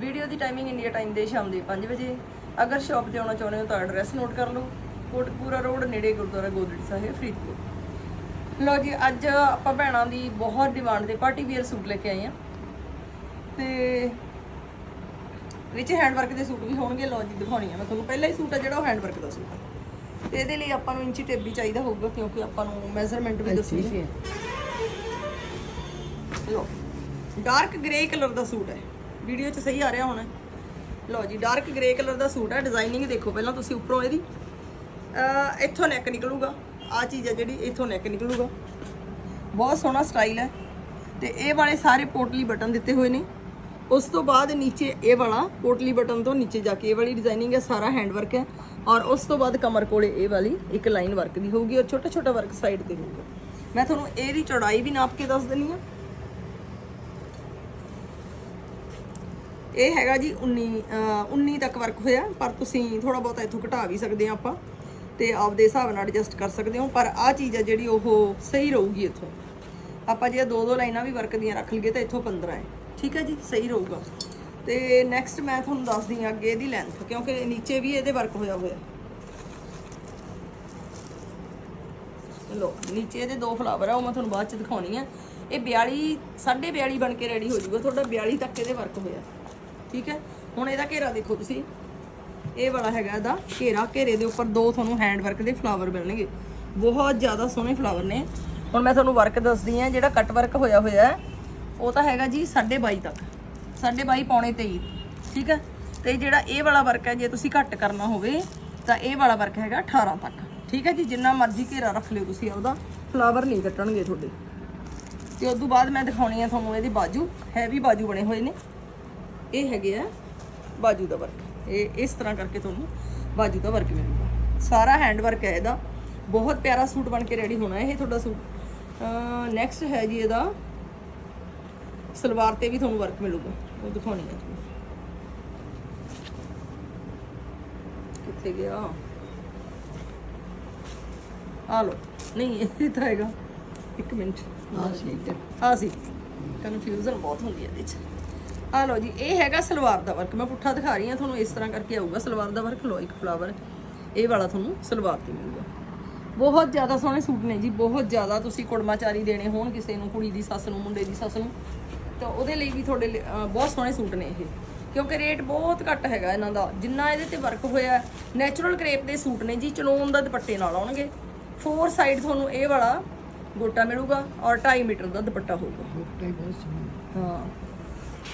Video ਦੀ timing India time ਦੇ ਸ਼ਾਮ ਦੇ 5 ਵਜੇ। ਅਗਰ ਸ਼ਾਪ ਤੇ ਆਉਣਾ ਚਾਹੁੰਦੇ ਹੋ ਤਾਂ ਐਡਰੈਸ ਨੋਟ ਕਰ ਲਓ। ਕੋਟਕਪੂਰਾ ਰੋਡ ਨੇੜੇ ਗੁਰਦੁਆਰਾ ਗੋਦੜੀ ਸਾਹਿਬ ਫਰੀਦਕੋਟ। ਲੋ ਜੀ ਅੱਜ ਆਪਾਂ ਭੈਣਾਂ ਦੀ ਬਹੁਤ ਡਿਮਾਂਡ ਤੇ ਪਾਰਟੀ ਵੀਅਰ ਸੂਟ ਲੈ ਕੇ ਆਏ ਆ ਤੇ ਵਿੱਚ ਹੈਂਡ ਵਰਕ ਦੇ ਸੂਟ ਵੀ ਹੋਣਗੇ। ਲੋ ਜੀ ਦਿਖਾਉਣੀ ਆ ਮੈਂ ਤੁਹਾਨੂੰ। ਪਹਿਲਾ ਹੀ ਸੂਟ ਆ ਜਿਹੜਾ ਉਹ ਹੈਂਡ ਵਰਕ ਦਾ ਸੂਟ ਆ। ਤੇ ਇਹਦੇ ਲਈ ਆਪਾਂ ਨੂੰ ਇੰਚੀ ਟੇਪ ਵੀ ਚਾਹੀਦਾ ਹੋਊਗਾ ਕਿਉਂਕਿ ਆਪਾਂ ਨੂੰ ਮੈਜ਼ਰਮੈਂਟ ਵੀ ਦੱਸਣੀ ਹੈ। ਲੋ ਡਾਰਕ ਗ੍ਰੇ ਕਲਰ ਦਾ ਸੂਟ ਹੈ। ਵੀਡੀਓ 'ਚ ਸਹੀ ਆ ਰਿਹਾ ਹੋਣਾ। ਲਓ ਜੀ ਡਾਰਕ ਗ੍ਰੇ ਕਲਰ ਦਾ ਸੂਟ ਹੈ ਡਿਜ਼ਾਈਨਿੰਗ ਦੇਖੋ ਪਹਿਲਾਂ ਤੁਸੀਂ ਉੱਪਰੋਂ ਇਹਦੀ। ਇੱਥੋਂ ਨੈਕ ਨਿਕਲੂਗਾ। ਆ ਚੀਜ਼ ਹੈ ਜਿਹੜੀ ਇੱਥੋਂ ਨੈਕ ਨਿਕਲੂਗਾ। ਬਹੁਤ ਸੋਹਣਾ ਸਟਾਈਲ ਹੈ। ਤੇ ਇਹ ਵਾਲੇ ਸਾਰੇ ਪੋਟਲੀ ਬਟਨ ਦਿੱਤੇ ਹੋਏ ਨੇ। ਉਸ ਤੋਂ ਬਾਅਦ ਨੀਚੇ ਇਹ ਵਾਲਾ ਪੋਟਲੀ ਬਟਨ ਤੋਂ ਨੀਚੇ ਜਾ ਕੇ ਇਹ ਵਾਲੀ ਡਿਜ਼ਾਈਨਿੰਗ ਹੈ, ਸਾਰਾ ਹੈਂਡ ਵਰਕ ਹੈ। ਔਰ ਉਸ ਤੋਂ ਬਾਅਦ ਕਮਰ ਕੋਲੇ ਇਹ ਵਾਲੀ ਇੱਕ ਲਾਈਨ ਵਰਕ ਦੀ ਹੋਊਗੀ ਔਰ ਛੋਟਾ ਛੋਟਾ ਵਰਕ ਸਾਈਡ ਤੇ ਹੋਊਗਾ। ਮੈਂ ਤੁਹਾਨੂੰ ਇਹਦੀ ਚੌੜਾਈ ਵੀ ਨਾਪ ਕੇ ਦੱਸ ਦਿੰਨੀ ਆ ਇਹ ਹੈਗਾ ਜੀ 19 ਅਹ 19 ਤੱਕ ਵਰਕ ਹੋਇਆ, ਪਰ ਤੁਸੀਂ ਥੋੜਾ ਬਹੁਤਾ ਇੱਥੋਂ ਘਟਾ ਵੀ ਸਕਦੇ ਆ ਆਪਾਂ ਤੇ ਆਪਦੇ ਹਿਸਾਬ ਨਾਲ ਐਡਜਸਟ ਕਰ ਸਕਦੇ ਹੋ, ਪਰ ਆਹ ਚੀਜ਼ ਆ ਜਿਹੜੀ ਉਹ ਸਹੀ ਰਹੂਗੀ ਇੱਥੋਂ। ਆਪਾਂ ਜੇ ਦੋ ਦੋ ਲਾਈਨਾਂ ਵੀ ਵਰਕ ਦੀਆਂ ਰੱਖ ਲਈਏ ਤਾਂ ਇੱਥੋਂ 15 ਹੈ। ਠੀਕ ਹੈ ਜੀ? ਸਹੀ ਰਹੂਗਾ। ਤੇ ਨੈਕਸਟ ਮੈਂ ਤੁਹਾਨੂੰ ਦੱਸਦੀ ਹਾਂ ਅੱਗੇ ਇਹਦੀ ਲੈਂਥ ਕਿਉਂਕਿ ਨੀਚੇ ਵੀ ਇਹਦੇ ਵਰਕ ਹੋਇਆ ਹੋਇਆ। ਲੋ ਨੀਚੇ ਇਹਦੇ ਦੋ ਫਲਾਵਰ ਆ, ਉਹ ਮੈਂ ਤੁਹਾਨੂੰ ਬਾਅਦ ਚ ਦਿਖਾਉਣੀ ਆ। ਇਹ 42 42.5 ਬਣ ਕੇ ਰੈਡੀ ਹੋ ਜਾਊਗਾ, ਤੁਹਾਡਾ 42 ਤੱਕ ਇਹਦੇ ਵਰਕ ਹੋਇਆ। ਠੀਕ ਹੈ? ਹੁਣ ਇਹਦਾ ਘੇਰਾ ਦੇਖੋ ਤੁਸੀਂ। ਇਹ ਵਾਲਾ ਹੈਗਾ ਇਹਦਾ ਘੇਰਾ। ਘੇਰੇ ਦੇ ਉੱਪਰ ਦੋ ਤੁਹਾਨੂੰ ਹੈਂਡ ਵਰਕ ਦੇ ਫਲਾਵਰ ਮਿਲਣਗੇ। ਬਹੁਤ ਜ਼ਿਆਦਾ ਸੋਹਣੇ ਫਲਾਵਰ ਨੇ। ਹੁਣ ਮੈਂ ਤੁਹਾਨੂੰ ਵਰਕ ਦੱਸਦੀ ਆ ਜਿਹੜਾ ਕੱਟ ਵਰਕ ਹੋਇਆ ਹੋਇਆ ਹੈ, ਉਹ ਤਾਂ ਹੈਗਾ ਜੀ 22.5 ਤੱਕ। 22.5 ਪੌਣੇ 23 ਠੀਕ ਹੈ? ਤੇ ਜਿਹੜਾ ਇਹ ਵਾਲਾ ਵਰਕ ਹੈ, ਜੇ ਤੁਸੀਂ ਘੱਟ ਕਰਨਾ ਹੋਵੇ, ਤਾਂ ਇਹ ਵਾਲਾ ਵਰਕ ਹੈਗਾ 18 ਤੱਕ। ਠੀਕ ਹੈ ਜੀ? ਜਿੰਨਾ ਮਰਜ਼ੀ ਘੇਰਾ ਰੱਖ ਲਿਓ ਤੁਸੀਂ ਉਹਦਾ ਫਲਾਵਰ ਨਹੀਂ ਕੱਟਣਗੇ ਤੁਹਾਡੇ। ਤੇ ਉਸ ਤੋਂ ਬਾਅਦ ਮੈਂ ਦਿਖਾਉਣੀ ਆ ਤੁਹਾਨੂੰ ਇਹਦੀ ਬਾਜੂ। ਹੈਵੀ ਬਾਜੂ ਬਣੇ ਹੋਏ ਨੇ। ਇਹ ਹੈਗੇ ਆ ਬਾਜੂ ਦਾ ਵਰਕ ਇਹ ਇਸ ਤਰ੍ਹਾਂ ਕਰਕੇ ਤੁਹਾਨੂੰ ਬਾਜੂ ਦਾ ਵਰਕ ਮਿਲੂਗਾ। ਸਾਰਾ ਹੈਂਡ ਵਰਕ ਹੈ ਇਹਦਾ। ਬਹੁਤ ਪਿਆਰਾ ਸੂਟ ਬਣ ਕੇ ਰੈਡੀ ਹੋਣਾ ਇਹ ਤੁਹਾਡਾ ਸੂਟ। ਨੈਕਸਟ ਹੈ ਜੀ ਇਹਦਾ। ਸਲਵਾਰ ਤੇ ਵੀ ਤੁਹਾਨੂੰ ਵਰਕ ਮਿਲੂਗਾ। ਉਹ ਦਿਖਾਉਣੀ ਹੈ ਤੁਹਾਨੂੰ। ਕਿੱਥੇ ਗਿਆ? ਆ ਲੋ ਨਹੀਂ ਇਹ ਤਾਂ ਹੈਗਾ। ਇੱਕ ਮਿੰਟ। ਆ ਸੀ। ਆ ਸੀ। ਕਨਫਿਊਜ਼ਨ ਬਹੁਤ ਹੁੰਦੀ ਹੈ ਇਹਦੇ ਚ ਆ ਲੋ ਜੀ ਇਹ ਹੈਗਾ ਸਲਵਾਰ ਦਾ ਵਰਕ ਮੈਂ ਪੁੱਠਾ ਦਿਖਾ ਰਹੀ ਹਾਂ ਤੁਹਾਨੂੰ ਇਸ ਤਰ੍ਹਾਂ ਕਰਕੇ ਆਊਗਾ। ਸਲਵਾਰ ਦਾ ਵਰਕ ਲੋ ਇੱਕ ਫਲਾਵਰ ਇਹ ਵਾਲਾ ਤੁਹਾਨੂੰ ਸਲਵਾਰ ਤੇ ਮਿਲੂਗਾ। ਬਹੁਤ ਜ਼ਿਆਦਾ ਸੋਹਣੇ ਸੂਟ ਨੇ ਜੀ ਬਹੁਤ ਜ਼ਿਆਦਾ ਤੁਸੀਂ ਕੁੜਮਾਚਾਰੀ ਦੇਣੇ ਹੋਣ ਕਿਸੇ ਨੂੰ ਕੁੜੀ ਦੀ ਸੱਸ ਨੂੰ ਮੁੰਡੇ ਦੀ ਸੱਸ ਨੂੰ ਤਾਂ ਉਹਦੇ ਲਈ ਵੀ ਤੁਹਾਡੇ ਲਈ, ਬਹੁਤ ਸੋਹਣੇ ਸੂਟ ਨੇ ਇਹ। ਕਿਉਂਕਿ ਰੇਟ ਬਹੁਤ ਘੱਟ ਹੈਗਾ ਇਹਨਾਂ ਦਾ। ਜਿੰਨਾ ਇਹਦੇ ਤੇ ਵਰਕ ਹੋਇਆ ਨੈਚੁਰਲ ਕਰੇਪ ਦੇ ਸੂਟ ਨੇ ਜੀ ਚਲੋਨ ਦਾ ਦੁਪੱਟੇ ਨਾਲ ਆਉਣਗੇ। ਫੋਰ ਸਾਈਡ ਤੁਹਾਨੂੰ ਇਹ ਵਾਲਾ ਗੋਟਾ ਮਿਲੂਗਾ ਔਰ 2.5 ਮੀਟਰ ਦਾ ਦੁਪੱਟਾ ਹੋਊਗਾ। ਹਾਂ।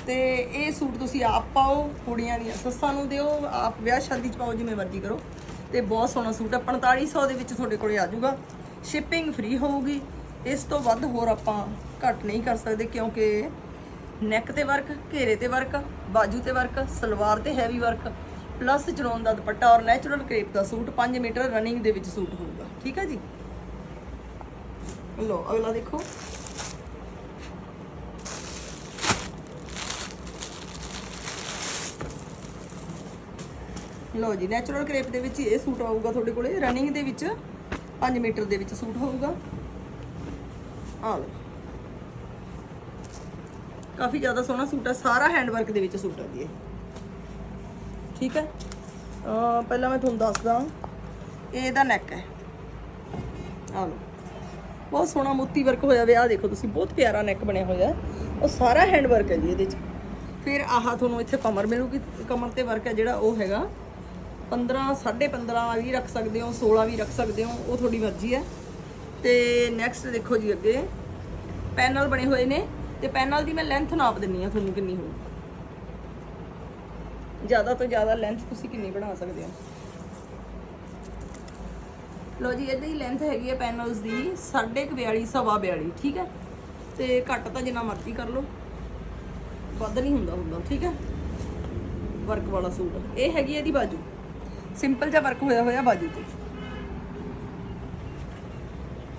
ਤੇ ਇਹ ਸੂਟ ਤੁਸੀਂ ਆਪ ਪਾਓ, ਕੁੜੀਆਂ ਦੀਆਂ ਸੱਸਾਂ ਨੂੰ ਦਿਓ, ਆਪ ਵਿਆਹ ਸ਼ਾਦੀ ਚ ਪਾਓ, ਜਿਵੇਂ ਮਰਜ਼ੀ ਕਰੋ। ਤੇ ਬਹੁਤ ਸੋਹਣਾ ਸੂਟ ਹੈ 4500 ਦੇ ਵਿੱਚ ਤੁਹਾਡੇ ਕੋਲੇ ਆ ਜਾਊਗਾ। ਸ਼ਿਪਿੰਗ ਫ੍ਰੀ ਹੋਊਗੀ। ਇਸ ਤੋਂ ਵੱਧ ਹੋਰ ਆਪਾਂ ਘੱਟ ਨਹੀਂ ਕਰ ਸਕਦੇ, ਕਿਉਂਕਿ ਨੈਕ ਤੇ ਵਰਕ ਘੇਰੇ ਤੇ ਵਰਕ ਬਾਜੂ ਤੇ ਵਰਕ ਸਲਵਾਰ ਤੇ ਹੈਵੀ ਵਰਕ ਪਲੱਸ ਚੜਾਉਣ ਦਾ ਦੁਪੱਟਾ ਔਰ ਨੈਚੁਰਲ ਕ੍ਰੇਪ ਦਾ ਸੂਟ 5 ਮੀਟਰ ਰਨਿੰਗ ਦੇ ਵਿੱਚ ਸੂਟ ਹੋਊਗਾ। ਠੀਕ ਹੈ ਜੀ? ਲੋ ਅਗਲਾ ਦੇਖੋ। ਲਓ ਜੀ ਨੈਚੁਰਲ ਕ੍ਰੇਪ ਦੇ ਵਿੱਚ ਇਹ ਸੂਟ ਆਊਗਾ ਤੁਹਾਡੇ ਕੋਲੇ। ਰਨਿੰਗ ਦੇ ਵਿੱਚ 5 ਮੀਟਰ ਦੇ ਵਿੱਚ ਸੂਟ ਹੋਊਗਾ। ਆ ਲਓ। ਕਾਫੀ ਜ਼ਿਆਦਾ ਸੋਹਣਾ ਸੂਟ ਹੈ ਸਾਰਾ ਹੈਂਡ ਵਰਕ ਦੇ ਵਿੱਚ ਸੂਟ ਹੈ ਜੀ ਇਹ। ਠੀਕ ਹੈ? ਪਹਿਲਾਂ ਮੈਂ ਤੁਹਾਨੂੰ ਦੱਸਦਾ ਇਹ ਇਹਦਾ ਨੈਕ ਹੈ। ਆ ਲਓ। ਬਹੁਤ ਸੋਹਣਾ ਮੋਤੀ ਵਰਕ ਹੋਇਆ ਹੋਇਆ ਆਹ ਦੇਖੋ ਤੁਸੀਂ, ਬਹੁਤ ਪਿਆਰਾ ਨੈਕ ਬਣਿਆ ਹੋਇਆ। ਉਹ ਸਾਰਾ ਹੈਂਡ ਵਰਕ ਹੈ ਜੀ ਇਹਦੇ 'ਚ ਫਿਰ ਆਹ ਤੁਹਾਨੂੰ ਇੱਥੇ ਕਮਰ ਮਿਲੂਗੀ, ਕਮਰ ਤੇ ਵਰਕ ਹੈ ਜਿਹੜਾ ਉਹ ਹੈਗਾ 15 15.5 ਵੀ ਰੱਖ ਸਕਦੇ ਹੋ 16 ਵੀ ਰੱਖ ਸਕਦੇ ਹੋ, ਉਹ ਤੁਹਾਡੀ ਮਰਜ਼ੀ ਹੈ। ਤੇ ਨੈਕਸਟ ਦੇਖੋ ਜੀ ਅੱਗੇ। ਪੈਨਲ ਬਣੇ ਹੋਏ ਨੇ, ਤੇ ਪੈਨਲ ਦੀ ਮੈਂ ਲੈਂਥ ਨਾਪ ਦਿੰਨੀ ਆ ਤੁਹਾਨੂੰ ਕਿੰਨੀ ਹੋਊ। ਜ਼ਿਆਦਾ ਤੋਂ ਜ਼ਿਆਦਾ ਲੈਂਥ ਤੁਸੀਂ ਕਿੰਨੀ ਬਣਾ ਸਕਦੇ ਹੋ। ਲੋ ਜੀ, ਇਹਦੀ ਲੈਂਥ ਹੈਗੀ ਹੈ ਪੈਨਲਸ ਦੀ 42 ਸਵਾ 42 ਠੀਕ ਹੈ? ਤੇ ਘੱਟ ਤਾਂ ਜਿੰਨਾ ਮਰਜ਼ੀ ਕਰ ਲਓ। ਵੱਧ ਨਹੀਂ ਹੁੰਦਾ ਹੁੰਦਾ, ਠੀਕ ਹੈ? ਵਰਕ ਵਾਲਾ ਸੂਟ। ਇਹ ਹੈਗੀ ਇਹਦੀ ਬਾਜੂ। ਸਿੰਪਲ ਜਿਹਾ ਵਰਕ ਹੋਇਆ ਹੋਇਆ ਬਾਜੂ ਤੇ।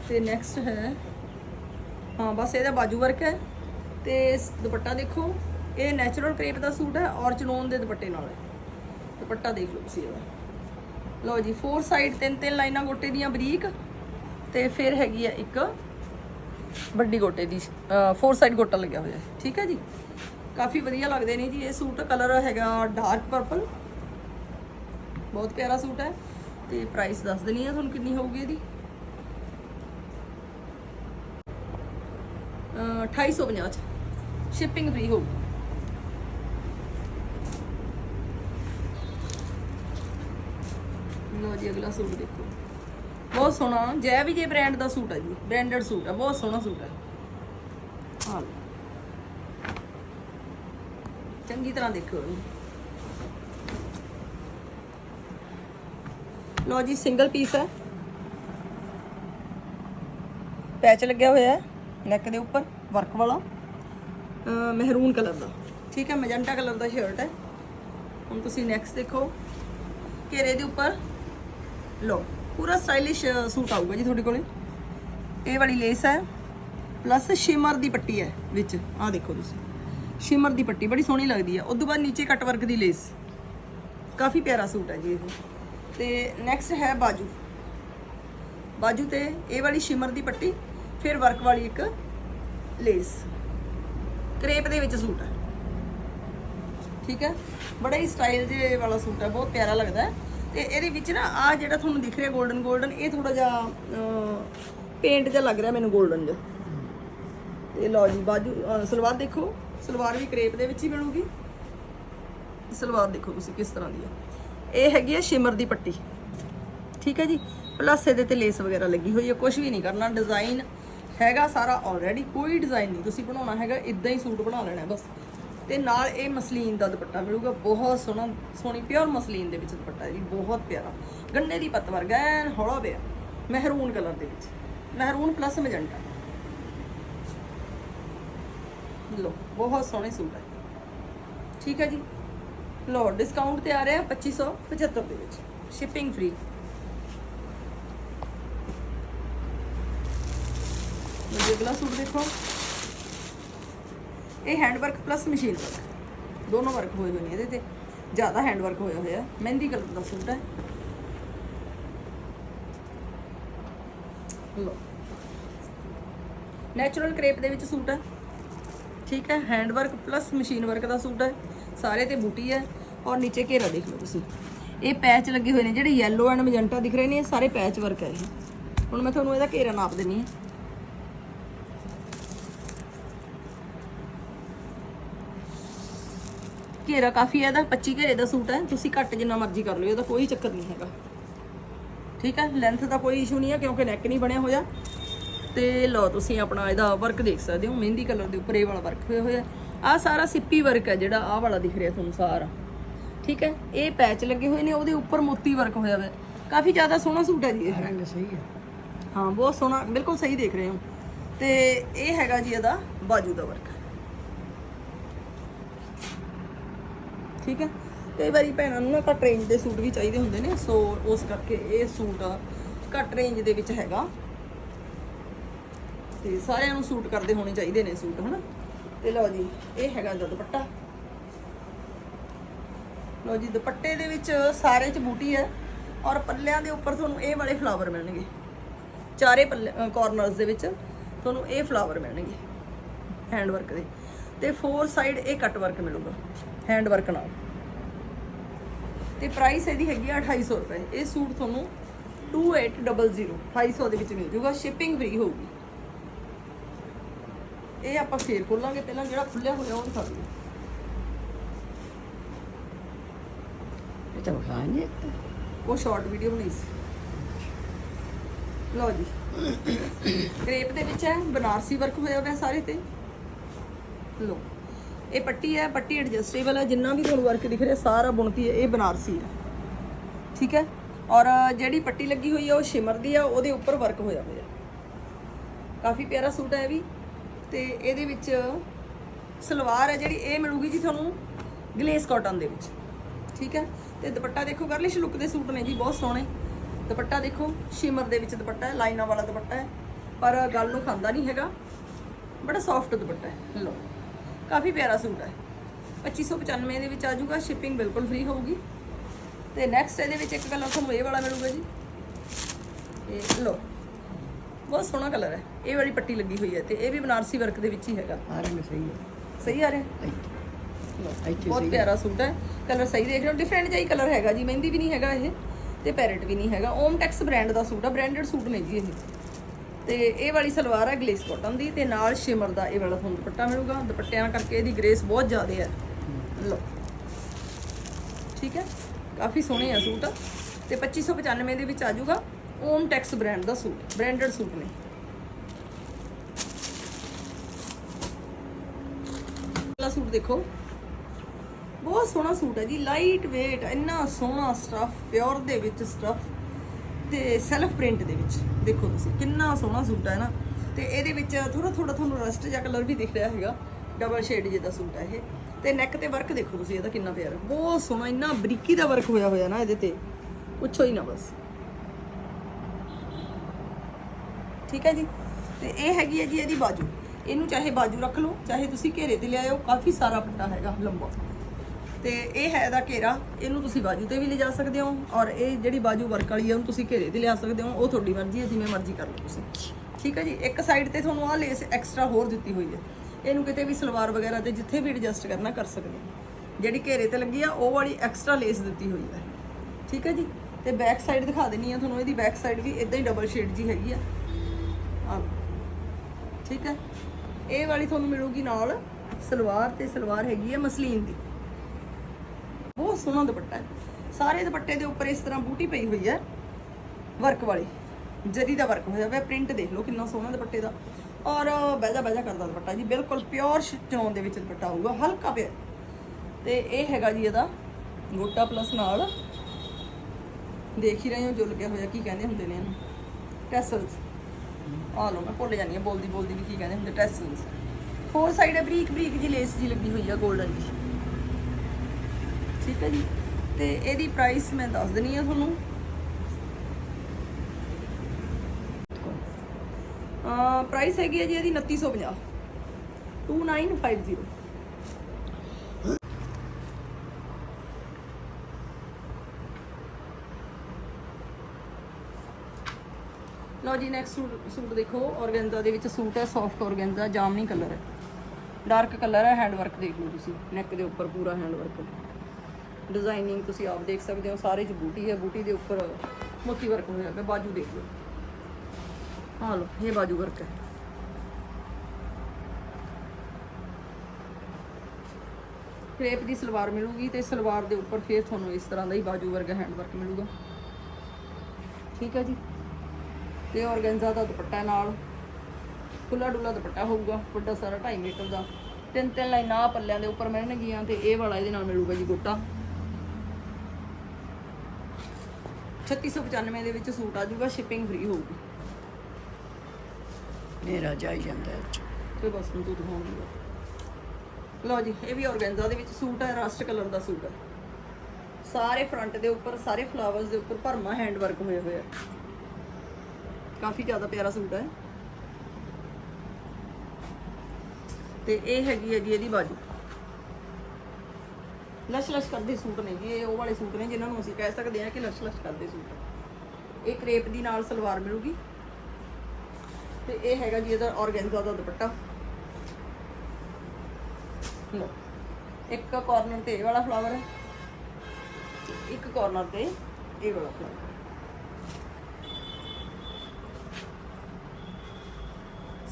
ਤੇ ਨੈਕਸਟ ਹੈ, ਹਾਂ, ਬਸ ਇਹਦਾ ਬਾਜੂ ਵਰਕ ਹੈ। ਤੇ ਦੁਪੱਟਾ ਦੇਖੋ, ਇਹ ਨੈਚੁਰਲ ਕ੍ਰੇਪ ਦਾ ਸੂਟ ਹੈ ਔਰ ਚਨੋਨ ਦੇ ਦੁਪੱਟੇ ਨਾਲ ਹੈ। ਦੁਪੱਟਾ ਦੇਖ ਲਓ ਤੁਸੀਂ ਇਹਦਾ। ਲਓ ਜੀ ਫੋਰ ਸਾਈਡ ਤਿੰਨ ਤਿੰਨ ਲਾਈਨਾਂ ਗੋਟੇ ਦੀਆਂ ਬਰੀਕ, ਤੇ ਫਿਰ ਹੈਗੀ ਆ ਇੱਕ ਵੱਡੀ ਗੋਟੇ ਦੀ ਫੋਰ ਸਾਈਡ ਗੋਟਾ ਲੱਗਿਆ ਹੋਇਆ ਠੀਕ ਹੈ ਜੀ? ਕਾਫੀ ਵਧੀਆ ਲੱਗਦੇ ਨੇ ਜੀ ਇਹ ਸੂਟ। ਕਲਰ ਹੈਗਾ ਡਾਰਕ ਪਰਪਲ ਬਹੁਤ ਪਿਆਰਾ ਸੂਟ ਹੈ ਤੇ ਪ੍ਰਾਈਸ ਦੱਸ ਦੇਣੀ ਆ ਤੁਹਾਨੂੰ ਕਿੰਨੀ ਹੋਊਗੀ ਇਹਦੀ? ਅਹ 2850 ਚ। ਸ਼ਿਪਿੰਗ ਫ੍ਰੀ ਹੋਊਗੀ। ਲੋ ਜੀ, ਅਗਲਾ ਸੂਟ ਦੇਖੋ। ਬਹੁਤ ਸੋਹਣਾ, ਜੈ ਵਿਜੇ ਬ੍ਰਾਂਡ ਦਾ ਸੂਟ ਹੈ ਜੀ। ਬ੍ਰਾਂਡਡ ਸੂਟ ਹੈ, ਬਹੁਤ ਸੋਹਣਾ ਸੂਟ ਹੈ। ਹਾਂ ਚੰਗੀ ਤਰ੍ਹਾਂ ਦੇਖੋ ਇਹਨੂੰ। ਲੋ ਜੀ ਸਿੰਗਲ ਪੀਸ ਹੈ। ਪੈਚ ਲੱਗਿਆ ਹੋਇਆ ਹੈ ਨੈਕ ਦੇ ਉੱਪਰ ਵਰਕ ਵਾਲਾ। ਮਹਿਰੂਨ ਕਲਰ ਦਾ। ਠੀਕ ਹੈ ਮੈਜੈਂਟਾ ਕਲਰ ਦਾ ਸ਼ਰਟ ਹੈ। ਹੁਣ ਤੁਸੀਂ ਨੈਕਸਟ ਦੇਖੋ, ਘੇਰੇ ਦੇ ਉੱਪਰ। ਲੋ ਪੂਰਾ ਸਟਾਈਲਿਸ਼ ਸੂਟ ਆਊਗਾ ਜੀ ਤੁਹਾਡੇ ਕੋਲੇ। ਇਹ ਵਾਲੀ ਲੇਸ ਹੈ ਪਲੱਸ ਸ਼ਿਮਰ ਦੀ ਪੱਟੀ ਹੈ ਵਿੱਚ। ਆਹ ਦੇਖੋ ਤੁਸੀਂ। ਸ਼ਿਮਰ ਦੀ ਪੱਟੀ, ਬੜੀ ਸੋਹਣੀ ਲੱਗਦੀ ਹੈ। ਉਸ ਤੋਂ ਬਾਅਦ ਨੀਚੇ ਕੱਟ ਵਰਕ ਦੀ ਲੇਸ ਕਾਫੀ ਪਿਆਰਾ ਸੂਟ ਹੈ ਜੀ ਇਹ। ਤੇ ਨੈਕਸਟ ਹੈ ਬਾਜੂ। ਬਾਜੂ ਤੇ ਇਹ ਵਾਲੀ ਸ਼ਿਮਰ ਦੀ ਪੱਟੀ, ਫਿਰ ਵਰਕ ਵਾਲੀ ਇੱਕ ਲੇਸ ਕਰੇਪ ਦੇ ਵਿੱਚ ਸੂਟ ਹੈ। ਠੀਕ ਹੈ? ਬੜਾ ਹੀ ਸਟਾਈਲ ਜੇ ਵਾਲਾ ਸੂਟ ਹੈ, ਬਹੁਤ ਪਿਆਰਾ ਲੱਗਦਾ ਹੈ। ਤੇ ਇਹਦੇ ਵਿੱਚ ਨਾ ਆ ਜਿਹੜਾ ਤੁਹਾਨੂੰ ਦਿਖ ਰਿਹਾ 골ਡਨ 골ਡਨ ਇਹ ਥੋੜਾ ਜਿਹਾ ਪੇਂਟ ਜਿਹਾ ਲੱਗ ਰਿਹਾ ਮੈਨੂੰ 골ਡਨ ਜਿਹਾ। ਇਹ ਲਓ ਜੀ, ਬਾਜੂ ਸਲਵਾਰ ਦੇਖੋ। ਸਲਵਾਰ ਵੀ ਕਰੇਪ ਦੇ ਵਿੱਚ ਹੀ ਬਣੂਗੀ। ਸਲਵਾਰ ਦੇਖੋ ਤੁਸੀਂ ਕਿਸ ਤਰ੍ਹਾਂ ਦੀ ਹੈ। ਇਹ ਹੈਗੀ ਹੈ ਸ਼ਿਮਰ ਦੀ ਪੱਟੀ। ਠੀਕ ਹੈ ਜੀ? ਪਲੱਸ ਇਹਦੇ ਤੇ ਲੇਸ ਵਗੈਰਾ ਲੱਗੀ ਹੋਈ ਹੈ ਕੁਝ ਵੀ ਨਹੀਂ ਕਰਨਾ ਡਿਜ਼ਾਈਨ ਹੈਗਾ ਸਾਰਾ ਆਲਰੇਡੀ ਕੋਈ ਡਿਜ਼ਾਈਨ ਨਹੀਂ। ਤੁਸੀਂ ਬਣਾਉਣਾ ਹੈਗਾ ਇਦਾਂ ਹੀ ਸੂਟ ਬਣਾ ਲੈਣਾ ਬਸ। ਤੇ ਨਾਲ ਇਹ ਮਸਲੀਨ ਦਾ ਦੁਪੱਟਾ ਮਿਲੂਗਾ, ਬਹੁਤ ਸੋਹਣਾ, ਸੋਹਣੀ ਪਿਓਰ ਮਸਲੀਨ ਦੇ ਵਿੱਚ ਦੁਪੱਟਾ ਹੈ ਜੀ, ਬਹੁਤ ਪਿਆਰਾ। ਗੰਨੇ ਦੀ ਪੱਤ ਵਰਗਾ, ਐਨ ਹੌਲਾ ਪਿਆ, ਮਹਿਰੂਨ ਕਲਰ ਦੇ ਵਿੱਚ। ਮਹਿਰੂਨ ਪਲੱਸ ਮੈਜੈਂਟਾ ਲੋ ਬਹੁਤ ਸੋਹਣੇ ਸੂਟ ਹੈ ਠੀਕ ਹੈ ਜੀ? ਲੋ ਡਿਸਕਾਊਂਟ ਤੇ ਆ ਰਿਹਾ 2575 ਦੇ ਵਿੱਚ। ਸ਼ਿਪਿੰਗ ਫ੍ਰੀ ਜੀ, ਅਗਲਾ ਸੂਟ ਦੇਖੋ। ਇਹ hand work plus machine work ਦੋਨੋਂ ਵਰਕ ਹੋਏ ਹੋਏ ਨੇ ਇਹਦੇ ਤੇ। ਜ਼ਿਆਦਾ ਹੈਂਡ ਵਰਕ ਹੋਇਆ ਹੋਇਆ। ਮਹਿੰਦੀ ਕਲਰ ਦਾ ਸੂਟ ਹੈ। ਲੋ ਨੈਚੁਰਲ ਕ੍ਰੇਪ ਦੇ ਵਿੱਚ ਸੂਟ ਹੈ। ਠੀਕ ਹੈ hand work plus machine work ਦਾ ਸੂਟ ਹੈ। ਸਾਰੇ ਤੇ ਬੂਟੀ ਹੈ ਔਰ ਨੀਚੇ ਘੇਰਾ ਦੇਖ ਲਓ ਤੁਸੀਂ। ਇਹ ਪੈਚ ਲੱਗੇ ਹੋਏ ਨੇ ਜਿਹੜੇ ਯੈਲੋ ਐਂਡ ਮੈਜੈਂਟਾ ਦਿਖ ਰਹੇ ਨੇ, ਇਹ ਸਾਰੇ ਪੈਚ ਵਰਕ ਹੈ ਇਹ। ਹੁਣ ਮੈਂ ਤੁਹਾਨੂੰ ਇਹਦਾ ਘੇਰਾ ਨਾਪ ਦਿੰਨੀ ਹੈ। ਘੇਰਾ ਕਾਫੀ ਹੈ, ਇਹਦਾ 25 ਘੇਰੇ ਦਾ ਸੂਟ ਹੈ, ਤੁਸੀਂ ਘੱਟ ਜਿੰਨਾ ਮਰਜ਼ੀ ਕਰ ਲਿਓ, ਇਹਦਾ ਕੋਈ ਚੱਕਰ ਨਹੀਂ ਹੈਗਾ। ਠੀਕ ਹੈ ਲੈਂਥ ਦਾ ਕੋਈ ਇਸ਼ੂ ਨਹੀਂ ਹੈ, ਕਿਉਂਕਿ ਨੈਕ ਨਹੀਂ ਬਣਿਆ ਹੋਇਆ। ਤੇ ਲਓ ਤੁਸੀਂ ਆਪਣਾ ਇਹਦਾ ਵਰਕ ਦੇਖ ਸਕਦੇ ਹੋ, ਮਹਿੰਦੀ ਕਲਰ ਦੇ ਉੱਪਰ ਇਹ ਵਾਲਾ ਵਰਕ ਹੋਇਆ ਹੋਇਆ ਆ ਸਾਰਾ ਸਿੱਪੀ ਵਰਕ ਹੈ ਜਿਹੜਾ ਆਹ ਵਾਲਾ ਦਿਖ ਰਿਹਾ ਤੁਹਾਨੂੰ ਸਾਰਾ। ਠੀਕ ਹੈ? ਇਹ ਪੈਚ ਲੱਗੇ ਹੋਏ ਨੇ ਉਹਦੇ ਉੱਪਰ ਮੋਤੀ ਵਰਕ ਹੋਇਆ ਹੋਇਆ। ਕਾਫੀ ਜ਼ਿਆਦਾ ਸੋਹਣਾ ਸੂਟ ਹੈ ਜੀ ਇਹ। ਰੰਗ ਸਹੀ ਹੈ। ਹਾਂ ਬਹੁਤ ਸੋਹਣਾ ਬਿਲਕੁਲ ਸਹੀ ਦੇਖ ਰਹੇ ਹੋ। ਤੇ ਇਹ ਹੈਗਾ ਜੀ ਇਹਦਾ ਬਾਜੂ ਦਾ ਵਰਕ। ਠੀਕ ਹੈ? ਕਈ ਵਾਰੀ ਭੈਣਾਂ ਨੂੰ ਨਾ ਘੱਟ ਰੇਂਜ ਦੇ ਸੂਟ ਵੀ ਚਾਹੀਦੇ ਹੁੰਦੇ ਨੇ ਸੋ ਉਸ ਕਰਕੇ ਇਹ ਸੂਟ ਘੱਟ ਰੇਂਜ ਦੇ ਵਿੱਚ ਹੈਗਾ। ਤੇ ਸਾਰਿਆਂ ਨੂੰ ਸੂਟ ਕਰਦੇ ਹੋਣੇ ਚਾਹੀਦੇ ਨੇ ਸੂਟ ਹਨਾ? ਤੇ ਲਓ ਜੀ, ਇਹ ਹੈਗਾ ਇਹਦਾ ਦੁਪੱਟਾ ਲਓ ਜੀ, ਦੁਪੱਟੇ ਦੇ ਵਿੱਚ ਸਾਰੇ ਚ ਬੂਟੀ ਹੈ ਔਰ ਪੱਲਿਆਂ ਦੇ ਉੱਪਰ ਤੁਹਾਨੂੰ ਇਹ ਵਾਲੇ ਫਲਾਵਰ ਮਿਲਣਗੇ। ਚਾਰੇ ਪੱਲੇ ਕਾਰਨਰਸ ਦੇ ਵਿੱਚ ਤੁਹਾਨੂੰ ਇਹ ਫਲਾਵਰ ਮਿਲਣਗੇ ਹੈਂਡ ਵਰਕ ਦੇ। ਤੇ ਫੋਰ ਸਾਈਡ ਇਹ ਕੱਟ ਵਰਕ ਮਿਲੂਗਾ ਹੈਂਡ ਵਰਕ ਨਾਲ। ਤੇ ਪ੍ਰਾਈਸ ਇਹਦੀ ਹੈਗੀ ਆ 2800 ਰੁਪਏ। ਇਹ ਸੂਟ ਤੁਹਾਨੂੰ 2800 2800 ਦੇ ਵਿੱਚ ਮਿਲ ਜਾਊਗਾ ਸ਼ਿਪਿੰਗ ਫ੍ਰੀ ਹੋਊਗੀ। ਇਹ ਆਪਾਂ ਫੇਰ ਖੋਲਾਂਗੇ ਪਹਿਲਾਂ ਜਿਹੜਾ ਖੁੱਲਿਆ ਹੋਇਆ ਉਹ ਦਿਖਾ ਦਿਓ। ਇਹ ਤਾਂ ਨਹੀਂ ਉਹ ਸ਼ਾਰਟ ਵੀਡੀਓ ਬਣਾਈ ਸੀ। ਲਓ ਜੀ। ਕ੍ਰੇਪ ਦੇ ਵਿੱਚ ਹੈ ਬਨਾਰਸੀ ਵਰਕ ਹੋਇਆ ਹੋਇਆ ਸਾਰੇ ਤੇ। ਲਓ ਇਹ ਪੱਟੀ ਹੈ ਪੱਟੀ ਐਡਜਸਟੇਬਲ ਹੈ ਜਿੰਨਾ ਵੀ ਤੁਹਾਨੂੰ ਵਰਕ ਦਿਖ ਰਿਹਾ ਸਾਰਾ ਬੁਣਤੀ ਹੈ ਇਹ ਬਨਾਰਸੀ ਹੈ। ਠੀਕ ਹੈ? ਔਰ ਜਿਹੜੀ ਪੱਟੀ ਲੱਗੀ ਹੋਈ ਹੈ ਉਹ ਸ਼ਿਮਰ ਦੀ ਆ ਉਹਦੇ ਉੱਪਰ ਵਰਕ ਹੋਇਆ ਹੋਇਆ। ਕਾਫੀ ਪਿਆਰਾ ਸੂਟ ਹੈ ਇਹ ਵੀ। ਤੇ ਇਹਦੇ ਵਿੱਚ ਸਲਵਾਰ ਹੈ ਜਿਹੜੀ ਇਹ ਮਿਲੂਗੀ ਜੀ ਤੁਹਾਨੂੰ ਗਲੇਸ ਕਾਟਨ ਦੇ ਵਿੱਚ। ਠੀਕ ਹੈ? ਤੇ ਦੁਪੱਟਾ ਦੇਖੋ ਗਰਲਿਸ਼ ਲੁੱਕ ਦੇ ਸੂਟ ਨੇ ਜੀ, ਬਹੁਤ ਸੋਹਣੇ। ਦੁਪੱਟਾ ਦੇਖੋ ਸ਼ਿਮਰ ਦੇ ਵਿੱਚ ਦੁਪੱਟਾ ਹੈ, ਲਾਈਨਾਂ ਵਾਲਾ ਦੁਪੱਟਾ ਹੈ, ਪਰ ਗੱਲ ਨੂੰ ਖਾਂਦਾ ਨਹੀਂ ਹੈਗਾ। ਬੜਾ ਸੌਫਟ ਦੁਪੱਟਾ ਹੈ। ਲਓ, ਕਾਫੀ ਪਿਆਰਾ ਸੂਟ ਹੈ। 2595 ਦੇ ਵਿੱਚ ਆ ਜਾਊਗਾ ਸ਼ਿਪਿੰਗ ਬਿਲਕੁਲ ਫ੍ਰੀ ਹੋਊਗੀ। ਤੇ ਨੈਕਸਟ ਇਹਦੇ ਵਿੱਚ ਇੱਕ ਕਲਰ ਤੁਹਾਨੂੰ ਇਹ ਵਾਲਾ ਮਿਲੂਗਾ ਜੀ। ਇਹ ਲਓ ਬਹੁਤ ਸੋਹਣਾ ਕਲਰ ਹੈ। ਇਹ ਵਾਲੀ ਪੱਟੀ ਲੱਗੀ ਹੋਈ ਹੈ ਤੇ ਇਹ ਵੀ ਬਨਾਰਸੀ ਵਰਕ ਦੇ ਵਿੱਚ ਹੀ ਹੈਗਾ। ਆ ਰੰਗ ਸਹੀ ਹੈ। ਸਹੀ ਆ ਰਿਹਾ? ਬਹੁਤ ਪਿਆਰਾ ਸੂਟ ਹੈ। ਕਲਰ ਸਹੀ ਦੇਖ ਰਹੇ ਹੋ। ਡਿਫਰੈਂਟ ਜਿਹਾ ਹੀ ਕਲਰ ਹੈਗਾ ਜੀ। ਮਹਿੰਦੀ ਵੀ ਨਹੀਂ ਹੈਗਾ ਇਹ ਤੇ ਪੈਰਟ ਵੀ ਨਹੀਂ ਹੈਗਾ। ਓਮ ਟੈਕਸ ਬ੍ਰਾਂਡ ਦਾ ਸੂਟ ਆ। ਬ੍ਰਾਂਡਡ ਸੂਟ ਨੇ ਜੀ ਇਹ। ਤੇ ਇਹ ਵਾਲੀ ਸਲਵਾਰ ਹੈ ਗਲੇਸ ਕਾਟਨ ਦੀ ਤੇ ਨਾਲ ਸ਼ਿਮਰ ਦਾ ਇਹ ਵਾਲਾ ਤੁਹਾਨੂੰ ਦੁਪੱਟਾ ਮਿਲੂਗਾ। ਦੁਪੱਟਿਆਂ ਕਰਕੇ ਇਹਦੀ ਗ੍ਰੇਸ ਬਹੁਤ ਜ਼ਿਆਦਾ ਹੈ। ਲਓ। ਠੀਕ ਹੈ। ਕਾਫੀ ਸੋਹਣੇ ਆ ਸੂਟ। ਤੇ 2595 ਦੇ ਵਿੱਚ ਆ ਜਾਊਗਾ। ਓਮ ਟੈਕਸ ਬ੍ਰਾਂਡ ਦਾ ਸੂਟ, ਬ੍ਰਾਂਡਡ ਸੂਟ ਨੇ। ਅਗਲਾ ਸੂਟ ਦੇਖੋ। ਬਹੁਤ ਸੋਹਣਾ ਸੂਟ ਹੈ ਜੀ ਲਾਈਟ weight, ਇੰਨਾ ਸੋਹਣਾ ਸਟਫ ਪਿਓਰ ਦੇ ਵਿੱਚ ਸਟਫ ਤੇ ਸੈਲਫ ਪ੍ਰਿੰਟ ਦੇ ਵਿੱਚ। ਦੇਖੋ ਤੁਸੀਂ, ਕਿੰਨਾ ਸੋਹਣਾ ਸੂਟ ਹੈ ਨਾ। ਤੇ ਇਹਦੇ ਵਿੱਚ ਥੋੜਾ ਥੋੜਾ ਤੁਹਾਨੂੰ ਰਸਟ ਜਿਹਾ ਕਲਰ ਵੀ ਦਿਖ ਰਿਹਾ ਹੈਗਾ ਡਬਲ ਸ਼ੇਡ ਜਿਹਦਾ ਸੂਟ ਹੈ ਇਹ। ਤੇ ਨੈਕ ਤੇ ਵਰਕ ਦੇਖੋ ਤੁਸੀਂ, ਇਹਦਾ ਕਿੰਨਾ ਪਿਆਰਾ। ਬਹੁਤ ਸੋਹਣਾ, ਇੰਨਾ ਬਰੀਕੀ ਦਾ ਵਰਕ ਹੋਇਆ ਹੋਇਆ ਨਾ ਇਹਦੇ ਤੇ। ਪੁੱਛੋ ਹੀ ਨਾ ਬਸ। ਠੀਕ ਹੈ ਜੀ? ਤੇ ਇਹ ਹੈਗੀ ਹੈ ਜੀ ਇਹਦੀ ਬਾਜੂ। ਇਹਨੂੰ ਚਾਹੇ ਬਾਜੂ ਰੱਖ ਲਓ, ਚਾਹੇ ਤੁਸੀਂ ਘੇਰੇ ਤੇ ਲਿਆਇਓ, ਕਾਫੀ ਸਾਰਾ ਪੱਟਾ ਹੈਗਾ, ਲੰਬਾ। ਤੇ ਇਹ ਹੈ ਇਹਦਾ ਘੇਰਾ, ਇਹਨੂੰ ਤੁਸੀਂ ਬਾਜੂ ਤੇ ਵੀ ਲਿਜਾ ਸਕਦੇ ਹੋ ਔਰ ਇਹ ਜਿਹੜੀ ਬਾਜੂ ਵਰਕ ਵਾਲੀ ਹੈ, ਉਹਨੂੰ ਤੁਸੀਂ ਘੇਰੇ ਤੇ ਲਿਆ ਸਕਦੇ ਹੋ, ਉਹ ਤੁਹਾਡੀ ਮਰਜ਼ੀ ਹੈ, ਜਿਵੇਂ ਮਰਜ਼ੀ ਕਰ ਲਓ ਤੁਸੀਂ। ਠੀਕ ਹੈ ਜੀ? ਇੱਕ ਸਾਈਡ ਤੇ ਤੁਹਾਨੂੰ ਆਹ ਲੇਸ ਐਕਸਟਰਾ ਹੋਰ ਦਿੱਤੀ ਹੋਈ ਹੈ। ਇਹਨੂੰ ਕਿਤੇ ਵੀ ਸਲਵਾਰ ਵਗੈਰਾ ਤੇ ਜਿੱਥੇ ਵੀ ਐਡਜਸਟ ਕਰਨਾ ਕਰ ਸਕਦੇ ਹੋ। ਜਿਹੜੀ ਘੇਰੇ ਤੇ ਲੱਗੀ ਆ, ਉਹ ਵਾਲੀ ਐਕਸਟਰਾ ਲੇਸ ਦਿੱਤੀ ਹੋਈ ਹੈ। ਠੀਕ ਹੈ ਜੀ? ਤੇ ਬੈਕ ਸਾਈਡ ਦਿਖਾ ਦੇਣੀ ਆ ਤੁਹਾਨੂੰ, ਇਹਦੀ ਬੈਕ ਸਾਈਡ ਵੀ ਇਦਾਂ ਹੀ ਡਬਲ ਸ਼ੇਡ ਜੀ ਹੈਗੀ ਆ। ਆਹ ਠੀਕ ਹੈ। ਇਹ ਵਾਲੀ ਤੁਹਾਨੂੰ ਮਿਲੂਗੀ ਨਾਲ। ਸਲਵਾਰ ਤੇ ਸਲਵਾਰ ਹੈਗੀ ਹੈ ਮਸਲੀਨ ਦੀ। ਬਹੁਤ ਸੋਹਣਾ ਦੁਪੱਟਾ ਹੈ। ਸਾਰੇ ਦੁਪੱਟੇ ਦੇ ਉੱਪਰ ਇਸ ਤਰ੍ਹਾਂ ਬੂਟੀ ਪਈ ਹੋਈ ਹੈ। ਵਰਕ ਵਾਲੀ। ਜਰੀ ਦਾ ਵਰਕ ਹੋਇਆ ਹੋਇਆ। ਪ੍ਰਿੰਟ ਦੇਖ ਲਓ ਕਿੰਨਾ ਸੋਹਣਾ ਦੁਪੱਟੇ ਦਾ। ਔਰ ਬੈਜਾ ਬੈਜਾ ਕਰਦਾ ਦੁਪੱਟਾ ਜੀ। ਬਿਲਕੁਲ ਪਿਓਰ ਚੌਨ ਦੇ ਵਿੱਚ ਦੁਪੱਟਾ ਹੋਊਗਾ। ਹਲਕਾ ਪਿਆ। ਤੇ ਇਹ ਹੈਗਾ ਜੀ ਇਹਦਾ ਗੋਟਾ ਪਲੱਸ ਨਾਲ। ਦੇਖ ਹੀ ਰਹੇ ਹੋ ਜੋ ਲੱਗਿਆ ਹੋਇਆ। ਕੀ ਕਹਿੰਦੇ ਹੁੰਦੇ ਨੇ ਇਹਨੂੰ? ਟੈਸਲਸ। ਆ ਲਓ, ਮੈਂ ਭੁੱਲ ਜਾਂਦੀ ਹਾਂ, ਬੋਲਦੀ ਬੋਲਦੀ ਵੀ ਕੀ ਕਹਿੰਦੇ ਹੁੰਦੇ ਟੈਸਲਸ ਫੋਰ ਸਾਈਡ ਹੈ, ਬਰੀਕ ਬਰੀਕ ਜੀ ਲੇਸ ਜੀ ਲੱਗੀ ਹੋਈ ਆ 골ਡਨ ਜੀ ਠੀਕ ਹੈ ਜੀ? ਤੇ ਇਹਦੀ ਪ੍ਰਾਈਸ ਮੈਂ ਦੱਸ ਦਿੰਨੀ ਆ ਤੁਹਾਨੂੰ। ਪ੍ਰਾਈਸ ਹੈਗੀ ਹੈ ਜੀ ਇਹਦੀ 2950 2950 ਜੀ ਨੈਕਸਟ ਸੂਟ ਸੂਟ ਦੇਖੋ ਔਰਗੈਂਜ਼ਾ ਦੇ ਵਿੱਚ ਸੂਟ ਹੈ ਸੌਫਟ ਔਰਗੈਂਜ਼ਾ ਜਾਮਨੀ ਕਲਰ ਹੈ। ਡਾਰਕ ਕਲਰ ਹੈ ਹੈਂਡ ਵਰਕ ਦੇਖ ਲਓ ਤੁਸੀਂ ਨੈਕ ਦੇ ਉੱਪਰ ਪੂਰਾ ਹੈਂਡ ਵਰਕ ਡਿਜ਼ਾਈਨਿੰਗ ਤੁਸੀਂ ਆਪ ਦੇਖ ਸਕਦੇ ਹੋ, ਸਾਰੇ ਚ ਬੂਟੀ ਹੈ, ਬੂਟੀ ਦੇ ਉੱਪਰ ਮੋਤੀ ਵਰਕ ਹੋਇਆ ਹੈ ਬਾਜੂ ਦੇਖ ਲਓ। ਆ ਲਓ, ਇਹ ਬਾਜੂ ਵਰਕ ਹੈ। ਕ੍ਰੇਪ ਦੀ ਸਲਵਾਰ ਮਿਲੂਗੀ ਤੇ ਸਲਵਾਰ ਦੇ ਉੱਪਰ ਫਿਰ ਤੁਹਾਨੂੰ ਇਸ ਤਰ੍ਹਾਂ ਦਾ ਹੀ ਬਾਜੂ ਵਰਗਾ ਹੈਂਡ ਵਰਕ ਮਿਲੂਗਾ। ਠੀਕ ਹੈ ਜੀ? ਤੇ ਔਰਗੈਂਜ਼ਾ ਦਾ ਦੁਪੱਟਾ ਨਾਲ। ਖੁੱਲਾ ਡੁੱਲਾ ਦੁਪੱਟਾ ਹੋਊਗਾ ਵੱਡਾ ਸਾਰਾ 2.5 ਮੀਟਰ ਦਾ। ਤਿੰਨ ਤਿੰਨ ਲਾਈਨਾਂ ਆਹ ਪੱਲਿਆਂ ਦੇ ਉੱਪਰ ਮਿਲਣਗੀਆਂ ਤੇ ਇਹ ਵਾਲਾ ਇਹਦੇ ਨਾਲ ਮਿਲੂਗਾ ਜੀ ਗੋਟਾ। 3695 ਦੇ ਵਿੱਚ ਸੂਟ ਆ ਜਾਊਗਾ ਸ਼ਿਪਿੰਗ ਫ੍ਰੀ ਹੋਊਗੀ। ਮੇਰਾ ਜਾਈ ਜਾਂਦਾ ਹੈ। ਤੇ ਬਸ ਹੁਣ ਤੂੰ ਦਿਖਾਉਂਗੀ ਲਓ ਜੀ ਇਹ ਵੀ ਔਰਗੈਂਜ਼ਾ ਦੇ ਵਿੱਚ ਸੂਟ ਹੈ ਰਸਟ ਕਲਰ ਦਾ ਸੂਟ ਹੈ ਸਾਰੇ ਫਰੰਟ ਦੇ ਉੱਪਰ ਸਾਰੇ ਫਲਾਵਰਸ ਦੇ ਉੱਪਰ ਭਰਮਾ ਹੈਂਡ ਵਰਕ ਹੋਇਆ ਹੋਇਆ ਕਾਫੀ ਜ਼ਿਆਦਾ ਪਿਆਰਾ ਸੂਟ ਹੈ। ਤੇ ਇਹ ਹੈਗੀ ਹੈ ਜੀ ਇਹਦੀ ਬਾਜੂ। ਲਸ਼ ਲਸ਼ ਕਰਦੇ ਸੂਟ ਨੇ ਜੀ ਇਹ, ਉਹ ਵਾਲੇ ਸੂਟ ਨੇ ਜਿਨ੍ਹਾਂ ਨੂੰ ਅਸੀਂ ਕਹਿ ਸਕਦੇ ਹਾਂ ਕਿ ਲਸ਼ ਲਸ਼ ਕਰਦੇ ਸੂਟ ਇਹ ਕ੍ਰੇਪ ਦੀ ਨਾਲ ਸਲਵਾਰ ਮਿਲੂਗੀ। ਤੇ ਇਹ ਹੈਗਾ ਜੀ ਇਹਦਾ ਔਰਗੈਂਜ਼ਾ ਦਾ ਦੁਪੱਟਾ। ਲਓ, ਇੱਕ ਕਾਰਨਰ ਤੇ ਇਹ ਵਾਲਾ ਫਲਾਵਰ ਹੈ। ਇੱਕ ਕਾਰਨਰ ਤੇ ਇਹ ਵਾਲਾ ਫਲਾਵਰ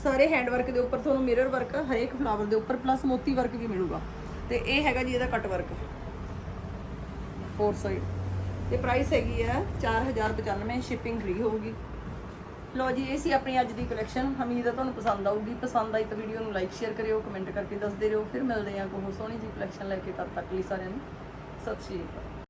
ਸਾਰੇ ਹੈਂਡ ਵਰਕ ਦੇ ਉੱਪਰ ਤੁਹਾਨੂੰ ਮਿਰਰ ਵਰਕ ਹਰੇਕ ਫਲਾਵਰ ਦੇ ਉੱਪਰ ਪਲੱਸ ਮੋਤੀ ਵਰਕ ਵੀ ਮਿਲੂਗਾ। ਤੇ ਇਹ ਹੈਗਾ ਜੀ ਇਹਦਾ ਕੱਟ ਵਰਕ ਫੋਰ ਸਾਈਡ ਤੇ ਪ੍ਰਾਈਸ ਹੈਗੀ ਹੈ 4095 ਸ਼ਿਪਿੰਗ ਫ੍ਰੀ ਹੋਊਗੀ। ਲੋ ਜੀ, ਇਹ ਸੀ ਆਪਣੀ ਅੱਜ ਦੀ ਕਲੈਕਸ਼ਨ ਹਮੀਦ ਹੈ ਤੁਹਾਨੂੰ ਪਸੰਦ ਆਊਗੀ। ਪਸੰਦ ਆਈ ਤਾਂ ਵੀਡੀਓ ਨੂੰ ਲਾਈਕ ਸ਼ੇਅਰ ਕਰਿਓ ਕਮੈਂਟ ਕਰਕੇ ਦੱਸਦੇ ਰਹੋ। ਫਿਰ ਮਿਲਦੇ ਹਾਂ ਕੋਈ ਸੋਹਣੀ ਜੀ ਕਲੈਕਸ਼ਨ ਲੈ ਕੇ ਤਦ ਤੱਕ ਲਈ ਸਾਰਿਆਂ ਨੂੰ। ਸਤਿ ਸ਼੍ਰੀ ਅਕਾਲ।